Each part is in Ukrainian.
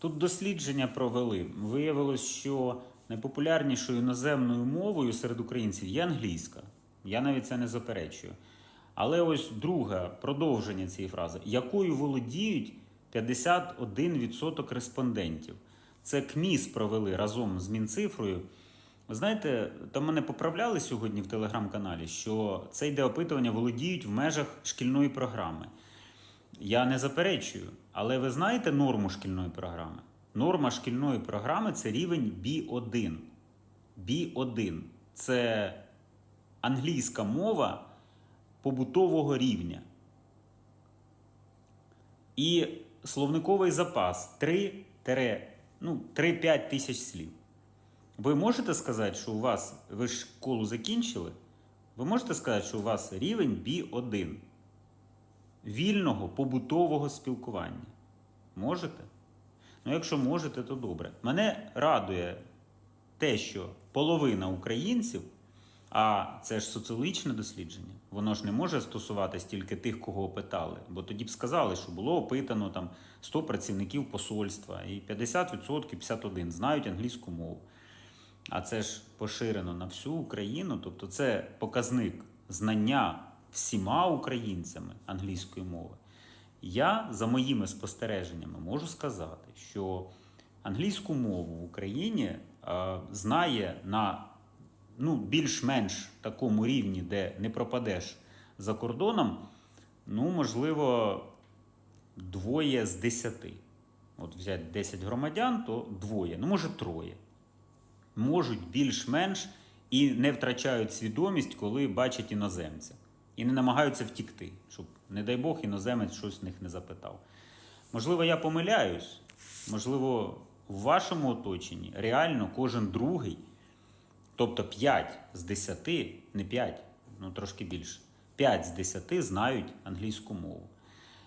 Тут дослідження провели. Виявилось, що найпопулярнішою іноземною мовою серед українців є англійська. Я навіть це не заперечую. Але ось друге продовження цієї фрази, якою володіють 51% респондентів. Це КМІС провели разом з Мінцифрою. Ви знаєте, там мене поправляли сьогодні в телеграм-каналі, що це йде опитування володіють в межах шкільної програми. Я не заперечую, але ви знаєте норму шкільної програми? Норма шкільної програми це рівень B1. B1 це англійська мова побутового рівня. І словниковий запас 3, ну, 3-5 тисяч слів. Ви можете сказати, що у вас ви школу закінчили? Ви можете сказати, що у вас рівень B1 вільного побутового спілкування? Можете? Ну, якщо можете, то добре. Мене радує те, що половина українців, а це ж соціологічне дослідження, воно ж не може стосуватись тільки тих, кого опитали. Бо тоді б сказали, що було опитано там 100 працівників посольства, і 50% 51 знають англійську мову. А це ж поширено на всю Україну, тобто це показник знання всіма українцями англійської мови. Я за моїми спостереженнями можу сказати, що англійську мову в Україні е, знає на ну, більш-менш такому рівні, де не пропадеш за кордоном, ну, можливо, двоє з десяти. От взяти 10 громадян, то двоє, ну може троє. Можуть більш-менш і не втрачають свідомість, коли бачать іноземця. І не намагаються втікти, щоб, не дай Бог, іноземець щось в них не запитав. Можливо, я помиляюсь, можливо, в вашому оточенні реально кожен другий, тобто 5 з 10, не 5, ну трошки більше, 5 з 10 знають англійську мову.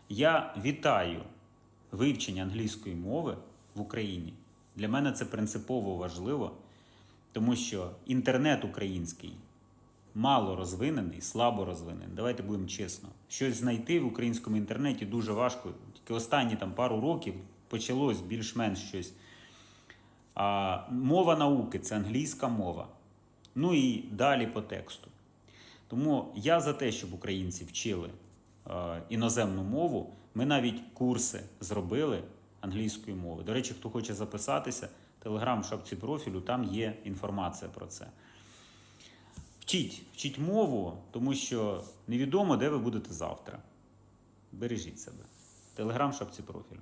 Я вітаю вивчення англійської мови в Україні. Для мене це принципово важливо, тому що інтернет український мало розвинений, слабо розвинений. Давайте будемо чесно. Щось знайти в українському інтернеті дуже важко. Тільки останні там пару років почалось більш-менш щось. А, мова науки це англійська мова. Ну і далі по тексту. Тому я за те, щоб українці вчили е, іноземну мову. Ми навіть курси зробили англійської мови. До речі, хто хоче записатися, телеграм в шапці профілю, там є інформація про це. Вчіть, вчіть мову, тому що невідомо, де ви будете завтра. Бережіть себе. Телеграм-шапці профілю.